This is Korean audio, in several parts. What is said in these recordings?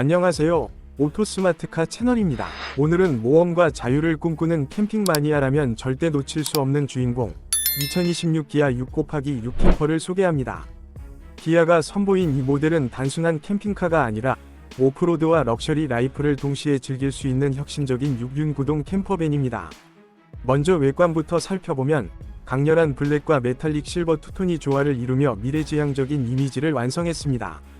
안녕하세요. 오토스마트카 채널입니다. 오늘은 모험과 자유를 꿈꾸는 캠핑 마니아라면 절대 놓칠 수 없는 주인공 2026 기아 6 곱하기 6 캠퍼를 소개합니다. 기아가 선보인 이 모델은 단순한 캠핑카가 아니라 오프로드와 럭셔리 라이프를 동시에 즐길 수 있는 혁신적인 6륜 구동 캠퍼밴입니다. 먼저 외관부터 살펴보면 강렬한 블랙과 메탈릭 실버 투톤이 조화를 이루며 미래지향적인 이미지를 완성했습니다.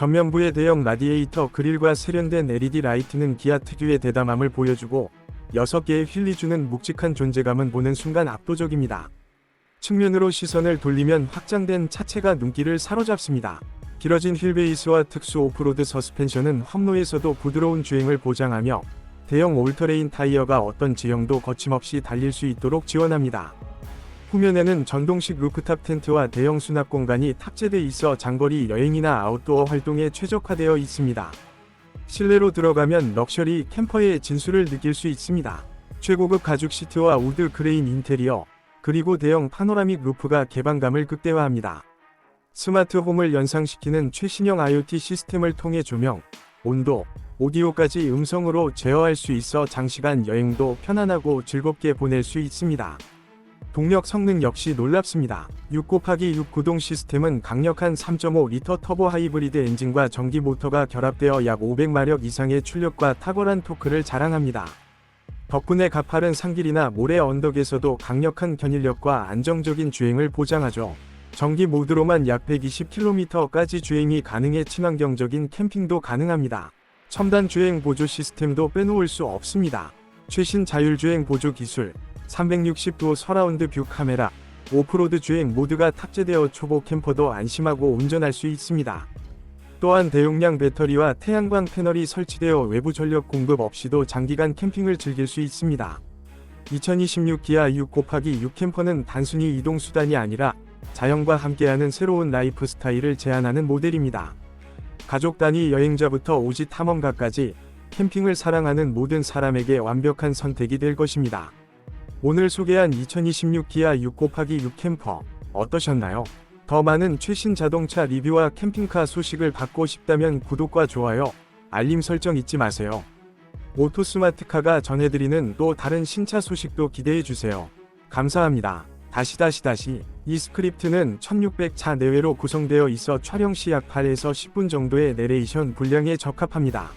전면부의 대형 라디에이터 그릴과 세련된 LED 라이트는 기아 특유의 대담함을 보여주고 6개의 휠이 주는 묵직한 존재감은 보는 순간 압도적입니다. 측면으로 시선을 돌리면 확장된 차체가 눈길을 사로잡습니다. 길어진 휠 베이스와 특수 오프로드 서스펜션은 험로에서도 부드러운 주행을 보장하며 대형 올터레인 타이어가 어떤 지형도 거침없이 달릴 수 있도록 지원합니다. 후면에는 전동식 루프탑 텐트와 대형 수납 공간이 탑재돼 있어 장거리 여행이나 아웃도어 활동에 최적화되어 있습니다. 실내로 들어가면 럭셔리 캠퍼의 진수를 느낄 수 있습니다. 최고급 가죽 시트와 우드 그레인 인테리어, 그리고 대형 파노라믹 루프가 개방감을 극대화합니다. 스마트 홈을 연상시키는 최신형 IoT 시스템을 통해 조명, 온도, 오디오까지 음성으로 제어할 수 있어 장시간 여행도 편안하고 즐겁게 보낼 수 있습니다. 동력 성능 역시 놀랍습니다. 6 곱하기 6 구동 시스템은 강력한 3.5리터 터보 하이브리드 엔진과 전기 모터가 결합되어 약 500마력 이상의 출력과 탁월한 토크를 자랑합니다. 덕분에 가파른 산길이나 모래 언덕에서도 강력한 견인력과 안정적인 주행을 보장하죠. 전기 모드로만 약 120km까지 주행이 가능해 친환경적인 캠핑도 가능합니다. 첨단 주행 보조 시스템도 빼놓을 수 없습니다. 최신 자율주행 보조 기술, 360도 서라운드 뷰 카메라, 오프로드 주행 모드가 탑재되어 초보 캠퍼도 안심하고 운전할 수 있습니다. 또한 대용량 배터리와 태양광 패널이 설치되어 외부 전력 공급 없이도 장기간 캠핑을 즐길 수 있습니다. 2026 기아 6 곱하기 6 캠퍼는 단순히 이동 수단이 아니라 자연과 함께하는 새로운 라이프 스타일을 제안하는 모델입니다. 가족 단위 여행자부터 오지 탐험가까지 캠핑을 사랑하는 모든 사람에게 완벽한 선택이 될 것입니다. 오늘 소개한 2026 기아 6 곱하기 6 캠퍼 어떠셨나요? 더 많은 최신 자동차 리뷰와 캠핑카 소식을 받고 싶다면 구독과 좋아요, 알림 설정 잊지 마세요. 오토스마트카가 전해드리는 또 다른 신차 소식도 기대해주세요. 감사합니다. 다시 다시 다시 이 스크립트는 1600차 내외로 구성되어 있어 촬영 시 약 8에서 10분 정도의 내레이션 분량에 적합합니다.